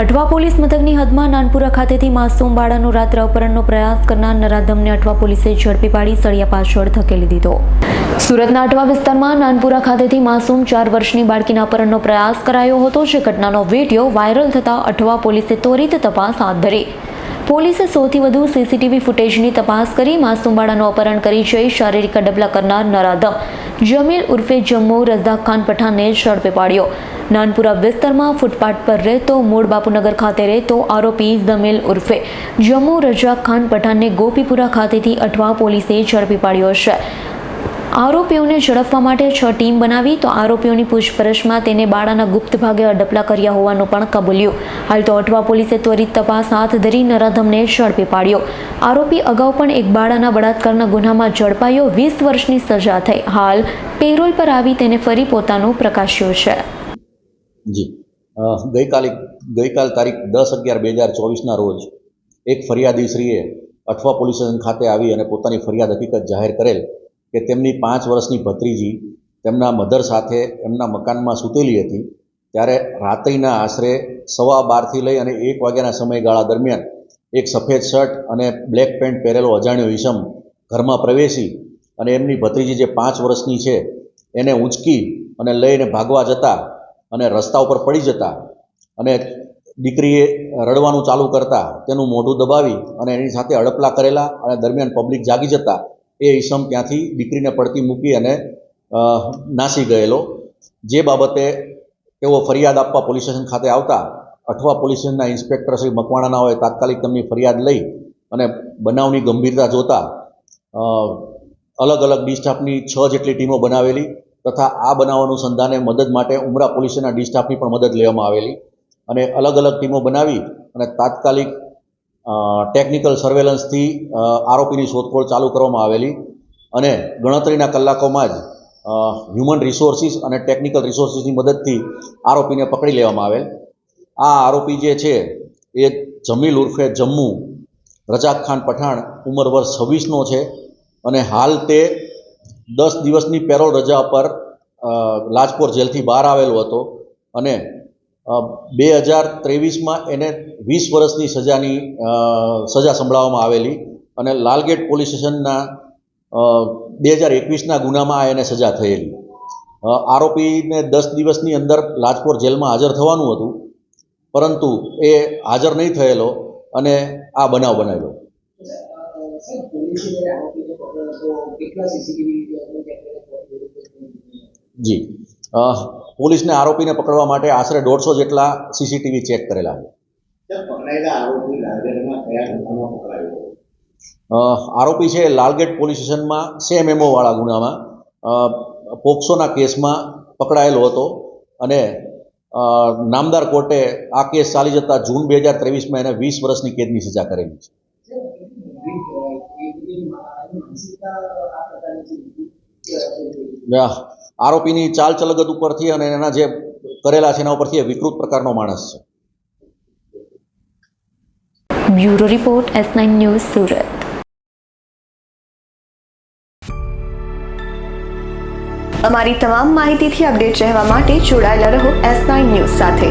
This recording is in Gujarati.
અઠવા પોલીસ મથકની હદમાં નાનપુરા ખાતેથી માસૂમ બાળાનો રાત્રે અપહરણનો પ્રયાસ કરનાર નરાધમને અઠવા પોલીસે ઝડપી પાડી સળિયા પાછળ ધકેલી દીધો. સુરતના અઠવા વિસ્તારમાં નાનપુરા ખાતેથી માસૂમ ચાર વર્ષની બાળકીના અપહરણનો પ્રયાસ કરાયો હતો. જે ઘટનાનો વીડિયો વાયરલ થતાં અઠવા પોલીસે ત્વરિત તપાસ હાથ ધરી. પોલીસે સૌથી વધુ સીસીટીવી ફૂટેજની તપાસ કરી માસુમબાળાનું અપહરણ કરી જઈ શારીરિક ડબલા કરનાર નરાધમ જમીલ ઉર્ફે જમ્મુ રઝાક ખાન પઠાણને ઝડપે પાડ્યો. નાનપુરા વિસ્તારમાં ફૂટપાથ પર રહેતો મૂળ બાપુનગર ખાતે રહેતો આરોપી જમીલ ઉર્ફે જમ્મુ રજાક ખાન પઠાણને ગોપીપુરા ખાતેથી અઠવા પોલીસે ઝડપી પાડ્યો છે. આરોપીઓને ઝડપવા માટે છ ટીમ બનાવી તો આરોપીઓની પૂછપરછમાં તેને બાળાના ગુપ્ત ભાગે અડપલા કર્યા હોવાનું પણ કબૂલ્યું. હાલ તો અઠવા પોલીસે ત્વરિત તપાસ હાથ ધરી નરાધમને ઝડપી પાડ્યો. આરોપી અગાઉ પણ એક બાળાના બળાત્કારના ગુનામાં ઝડપાયો, વીસ વર્ષની સજા થઈ. હાલ પેરોલ પર આવી તેને ફરી પોતાનું પ્રકાશ્યું છે. જી. ગઈકાલે, ગઈકાલ તારીખ દસ અગિયાર બે હજાર ચોવીસના રોજ એક ફરિયાદીશ્રીએ અઠવા પોલીસ સ્ટેશન ખાતે આવી અને પોતાની ફરિયાદ હકીકત જાહેર કરેલ કે તેમની પાંચ વર્ષની ભત્રીજી તેમના મધર સાથે એમના મકાનમાં સૂતેલી હતી, ત્યારે રાત્રિના આશરે સવા બારથી લઈ અને એક વાગ્યાના સમયગાળા દરમિયાન એક સફેદ શર્ટ અને બ્લેક પેન્ટ પહેરેલો અજાણ્યો ઈસમ ઘરમાં પ્રવેશી અને એમની ભત્રીજી જે પાંચ વર્ષની છે, એને ઊંચકી અને લઈને ભાગવા જતા અને રસ્તા ઉપર પડી જતા અને દીકરીએ રડવાનું ચાલુ કરતા તેનું મોઢું દબાવી અને એની સાથે અડપલા કરેલા અને દરમિયાન પબ્લિક જાગી જતા એ ઈસમ ત્યાંથી દીકરીને પડતી મૂકી અને નાસી ગયેલો. જે બાબતે તેઓ ફરિયાદ આપવા પોલીસ સ્ટેશન ખાતે આવતા અઠવા પોલીસ સ્ટેશનના ઇન્સ્પેક્ટર શ્રી મકવાણાના હોય તાત્કાલિક તેમની ફરિયાદ લઈ અને બનાવની ગંભીરતા જોતા અલગ અલગ ડિસ્ટાફની છ જેટલી ટીમો બનાવેલી તથા આ બનાવ અનુસંધાને મદદ માટે ઉમરા પોલીસના ડિસ્ટાફની પણ મદદ લેવામાં આવેલી. અને અલગ અલગ ટીમો બનાવી અને તાત્કાલિક ટેકનિકલ સર્વેલન્સથી આરોપીની શોધખોળ ચાલુ કરવામાં આવેલી અને ગણતરીના કલાકોમાં જ હ્યુમન રિસોર્સિસ અને ટેકનિકલ રિસોર્સિસની મદદથી આરોપીને પકડી લેવામાં આવેલ. આ આરોપી જે છે, એ જમીલ ઉર્ફે જમ્મુ રજાક ખાન પઠાણ ઉંમર વર્ષ છવ્વીસનો છે અને હાલ તે દસ દિવસની પેરોલ રજા પર લાજપોર જેલથી બહાર આવેલો હતો અને બે હજાર ત્રેવીસમાં એને વીસ વર્ષની સજાની સજા સંભળાવવામાં આવેલી અને લાલગેટ પોલીસ સ્ટેશનના બે હજાર એકવીસના ગુનામાં એને સજા થયેલી. આરોપીને દસ દિવસની અંદર લાજપોર જેલમાં હાજર થવાનું હતું, પરંતુ એ હાજર નહીં થયેલો અને આ બનાવ બનાવ્યો. જી. પોલીસને આરોપીને પકડવા માટે આશરે દોઢસો જેટલા સીસીટીવી ચેક કરેલા છે. આરોપી છે લાલગેટ પોલીસ સ્ટેશનમાં સેમ એમઓ વાળા ગુનામાં. પોક્સોના કેસમાં પકડાયેલો હતો અને નામદાર કોર્ટે આ કેસ ચાલી જતા જૂન બે હજાર ત્રેવીસમાં એને વીસ વર્ષની કેદની સજા કરેલી છે. આરોપીની ચાલ ચલગત ઉપરથી અને એના જે કરેલા છે એના ઉપરથી એ વિકૃત પ્રકારનો માણસ છે. Bureau report, S nine news, Surat. અમારી તમામ માહિતીથી અપડેટ રહેવા માટે જોડાયેલા રહો એસ નાઇન ન્યૂઝ સાથે.